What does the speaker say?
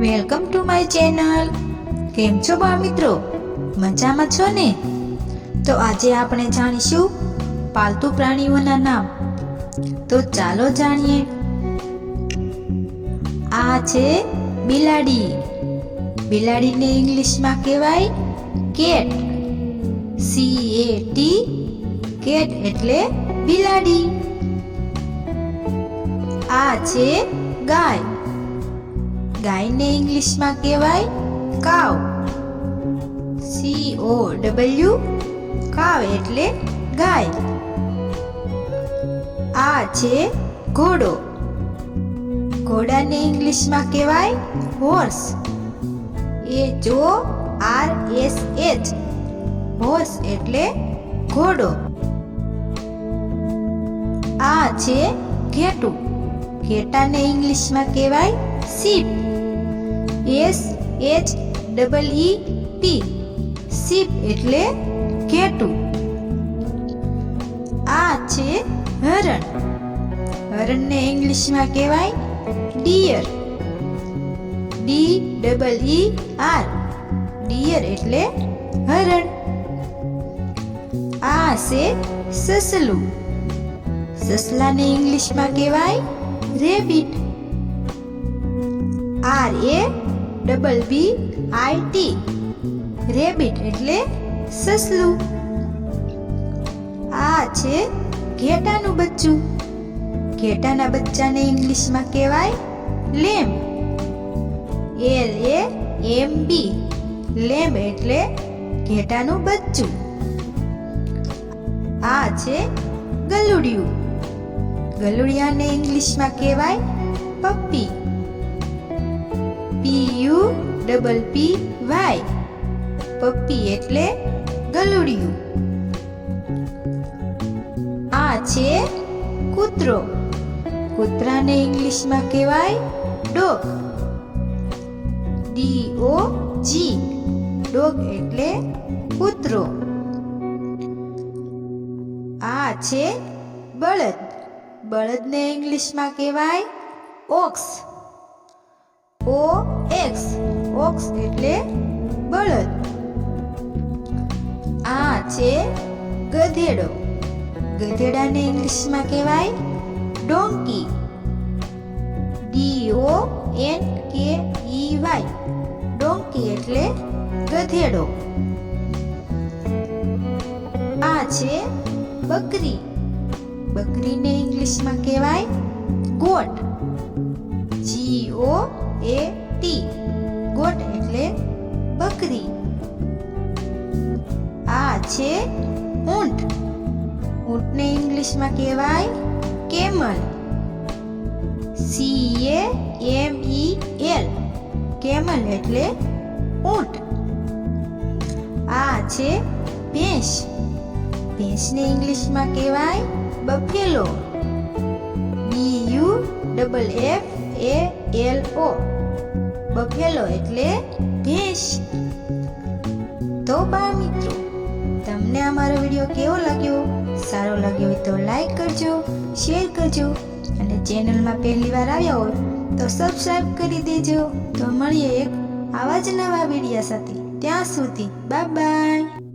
Welcome to my channel કેમ છો બા મિત્રો? મજામાં છો ને? તો આજે આપણે જાણીશું પાલતુ પ્રાણીઓના નામ. તો ચાલો જાણીએ. આ છે બિલાડી. બિલાડીને ઇંગ્લિશમાં કહેવાય cat. C A T cat એટલે બિલાડી. આ છે ગાય. ગાયને ઇંગ્લિશમાં કહેવાય કાવ સી ઓ ડબલ્યુ કાવ એટલે ગાય. આ છે ઘોડો. ઘોડાને ઇંગ્લિશમાં કહેવાય horse H O R S H horse એટલે ઘોડો. આ છે ઘેટું. ઘેટાને ઇંગ્લિશમાં કહેવાય sheep S H double E P sheep એટલે ઘેટું. આ છે હરણ. હરણને ઇંગ્લિશમાં કહેવાય deer. D double E R deer એટલે હરણ. આ છે સસલું. સસલાને ઇંગ્લિશમાં કહેવાય rabbit. R A double B I T rabbit એટલે સસલું. આ છે ઘેટાનું બચ્ચું. ઘેટાના બચ્ચાને ઇંગ્લિશમાં કહેવાય લેમ. એલ એ એમ બી લેમ્બ એટલે ઘેટાનું બચ્ચું. આ છે ગલુડિયું. ગલુડિયાને ઇંગ્લિશમાં કહેવાય puppy. P U double P Y puppy એટલે ગલુડિયું. આ છે કૂતરો. કૂતરાને ઇંગ્લિશમાં કહેવાય dog. D O G. Dog એટલે કૂતરો. આ છે બળદ. બળદને ઇંગ્લિશમાં કહેવાય ઓક્સ. ઓ એક્સ. ઓક્સ એટલે બળદ. આ છે ગધેડો. ગધેડાને ઇંગ્લિશમાં કહેવાય ડોંકી. ડી ઓ એન કે ઈ વાય. ડોંકી એટલે ગધેડો. આ છે બકરી. બકરીને ઇંગ્લિશમાં કહેવાય goat. G O A T. Goat એટલે બકરી. આ છે ઊંટ. ઊંટને ઇંગ્લિશમાં કહેવાય camel. C A M E L camel એટલે ઊંટ. આ છે ભેંસ. ભેંસને ઇંગ્લિશમાં કહેવાય buffalo. B U double F A L O buffalo એટલે ભેંસ તો બા મિત્રો, તમને અમારો વીડિયો કેવો લાગ્યો? સારો લાગ્યો હોય તો લાઈક કરજો, શેર કરજો, અને ચેનલમાં પહેલી વાર આવ્યા હોય તો સબસ્ક્રાઈબ કરી દેજો. તો મળીએ એક આવા જ નવા વિડીયા સાથે. ત્યાં સુધી, બાય બાય.